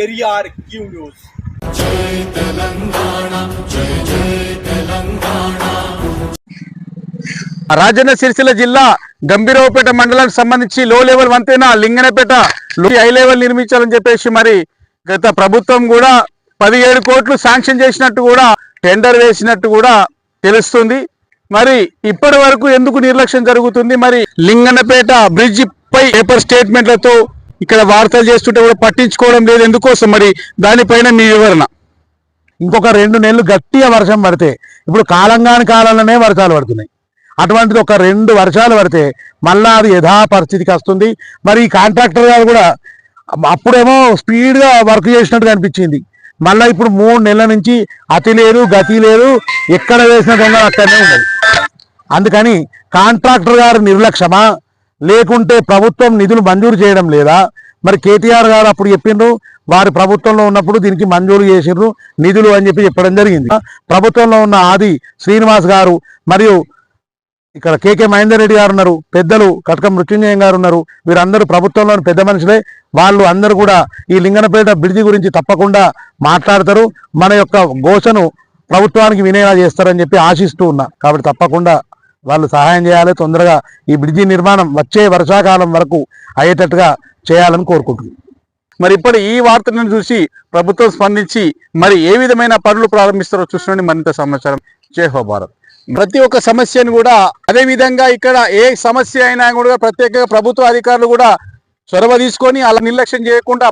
Periyar Q news. Rajanna Sircilla జిల్లా గంభీరావుపేట మండలానికి సంబంధించి లో లెవెల్ వంతేనా లింగనపేట లో హై లెవెల్ నిర్మించాలని చెప్పేసి మరి గత ప్రభుత్వం కూడా పదిహేడు కోట్లు శాంక్షన్ చేసినట్టు కూడా టెండర్ వేసినట్టు కూడా తెలుస్తుంది. మరి ఇప్పటి వరకు ఎందుకు నిర్లక్ష్యం జరుగుతుంది? మరి లింగనపేట బ్రిడ్జి పై పేపర్ స్టేట్మెంట్లతో ఇక్కడ వార్తలు చేస్తుంటే కూడా పట్టించుకోవడం లేదు. ఎందుకోసం మరి? దానిపైన మీ వివరణ. ఇంకొక రెండు నెలలు గట్టిగా వర్షం పడితే ఇప్పుడు కాలంగాని కాలంలోనే వర్షాలు పడుతున్నాయి. అటువంటిది ఒక రెండు వర్షాలు పడితే మళ్ళా అది యథాపరిస్థితికి వస్తుంది. మరి ఈ కాంట్రాక్టర్ గారు కూడా అప్పుడేమో స్పీడ్గా వర్క్ చేసినట్టు అనిపించింది. మళ్ళీ ఇప్పుడు మూడు నెలల నుంచి అతి లేదు గతి లేదు ఎక్కడ వేసిన దొంగ అక్కడనే ఉన్నది అందుకని కాంట్రాక్టర్ గారు నిర్లక్ష్యమా? లేకుంటే ప్రభుత్వం నిధులు మంజూరు చేయడం లేదా? మరి కేటీఆర్ గారు అప్పుడు చెప్పిండ్రు వారి ప్రభుత్వంలో ఉన్నప్పుడు దీనికి మంజూరు చేసిండ్రు నిధులు అని చెప్పి చెప్పడం జరిగింది. ప్రభుత్వంలో ఉన్న ఆది శ్రీనివాస్ గారు మరియు ఇక్కడ కేకే మహేందర్ రెడ్డి గారు ఉన్నారు పెద్దలు కటక మృత్యుంజయం గారు ఉన్నారు వీరందరూ ప్రభుత్వంలోని పెద్ద మనుషులే. వాళ్ళు అందరూ కూడా ఈ లింగనపేట బ్రిడ్జి గురించి తప్పకుండా మాట్లాడతారు. మన యొక్క ఘోషను ప్రభుత్వానికి వినేలా చేస్తారని చెప్పి ఆశిస్తూ ఉన్నా. కాబట్టి తప్పకుండా వాళ్ళు సహాయం చేయాలి తొందరగా ఈ బ్రిడ్జి నిర్మాణం వచ్చే వర్షాకాలం వరకు అయ్యేటట్టుగా చేయాలని కోరుకుంటున్నాం. మరి ఇప్పటి ఈ వార్తలను చూసి ప్రభుత్వం స్పందించి మరి ఏ విధమైన పనులు ప్రారంభిస్తారో చూసినండి మరింత సమాచారం. జై భారత్. ప్రతి ఒక్క సమస్యను కూడా అదే విధంగా ఇక్కడ ఏ సమస్య అయినా కూడా ప్రత్యేకంగా ప్రభుత్వ అధికారులు కూడా చొరవ తీసుకొని అలా నిర్లక్ష్యం చేయకుండా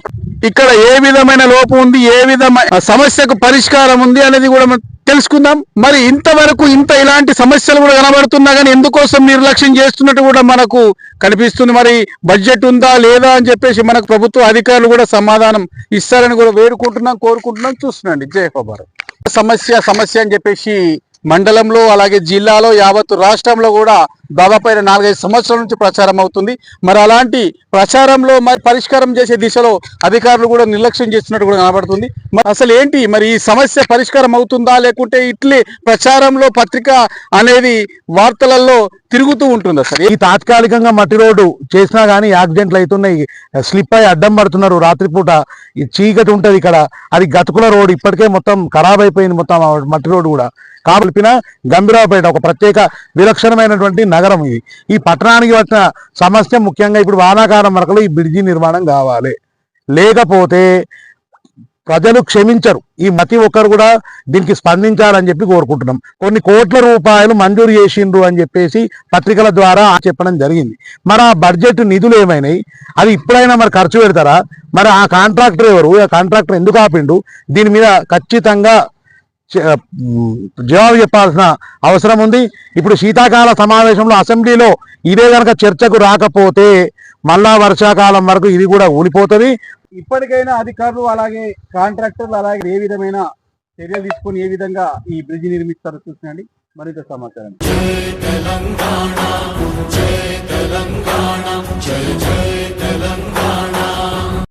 ఇక్కడ ఏ విధమైన లోపం ఉంది ఏ విధమైన సమస్యకు పరిష్కారం ఉంది అనేది కూడా మనం తెలుసుకుందాం. మరి ఇంతవరకు ఇంత ఇలాంటి సమస్యలు కూడా కనబడుతున్నా కానీ ఎందుకోసం నిర్లక్ష్యం చేస్తున్నట్టు కూడా మనకు కనిపిస్తుంది. మరి బడ్జెట్ ఉందా లేదా అని చెప్పేసి మనకు ప్రభుత్వ అధికారులు కూడా సమాధానం ఇస్తారని కూడా వేడుకుంటున్నాం కోరుకుంటున్నాం. చూస్తున్నాండి. జై సమస్య సమస్య అని చెప్పేసి మండలంలో అలాగే జిల్లాలో యావత్తు రాష్ట్రంలో కూడా దాదాపు నాలుగైదు సంవత్సరాల నుంచి ప్రచారం అవుతుంది. మరి అలాంటి ప్రచారంలో మరి పరిష్కారం చేసే దిశలో అధికారులు కూడా నిర్లక్ష్యం చేస్తున్నట్టు కూడా కనబడుతుంది. మరి అసలు ఏంటి? మరి ఈ సమస్య పరిష్కారం అవుతుందా? లేకుంటే ఇట్లే ప్రచారంలో పత్రిక అనేది వార్తలలో తిరుగుతూ ఉంటుంది అసలు ఈ తాత్కాలికంగా మట్టి రోడ్డు చేసినా కానీ యాక్సిడెంట్లు అవుతున్నాయి. స్లిప్ అయి అడ్డం పడుతున్నారు రాత్రిపూట. చీకటి ఉంటుంది ఇక్కడ. అది గతుకుల రోడ్ ఇప్పటికే మొత్తం ఖరాబ్ అయిపోయింది మొత్తం మట్టి రోడ్డు కూడా. కాపులిపిన గంభీరావుపేట ఒక ప్రత్యేక విలక్షణమైనటువంటి నగరం ఇది. ఈ పట్టణానికి వచ్చిన సమస్య ముఖ్యంగా ఇప్పుడు వానాకాలం వరకు ఈ బ్రిడ్జి నిర్మాణం కావాలి. లేకపోతే ప్రజలు క్షమించరు. ఈ ప్రతి ఒక్కరు కూడా దీనికి స్పందించాలని చెప్పి కోరుకుంటున్నాం. కొన్ని కోట్ల రూపాయలు మంజూరు చేసిండ్రు అని చెప్పేసి పత్రికల ద్వారా చెప్పడం జరిగింది. మరి ఆ బడ్జెట్ నిధులు ఏమైనాయి? అది ఇప్పుడైనా మరి ఖర్చు పెడతారా? మరి ఆ కాంట్రాక్టర్ ఎవరు? ఆ కాంట్రాక్టర్ ఎందుకు ఆపిండు? దీని మీద ఖచ్చితంగా జవాబు చెప్పాల్సిన అవసరం ఉంది. ఇప్పుడు శీతాకాల సమావేశంలో అసెంబ్లీలో ఇదే కనుక చర్చకు రాకపోతే మళ్ళా వర్షాకాలం వరకు ఇది కూడా ఊడిపోతుంది. ఇప్పటికైనా అధికారులు అలాగే కాంట్రాక్టర్లు అలాగే ఏ విధమైన చర్యలు తీసుకొని ఏ విధంగా ఈ బ్రిడ్జ్ నిర్మిస్తారో చూసినండి. మరింత సమాచారం. తెలంగాణ.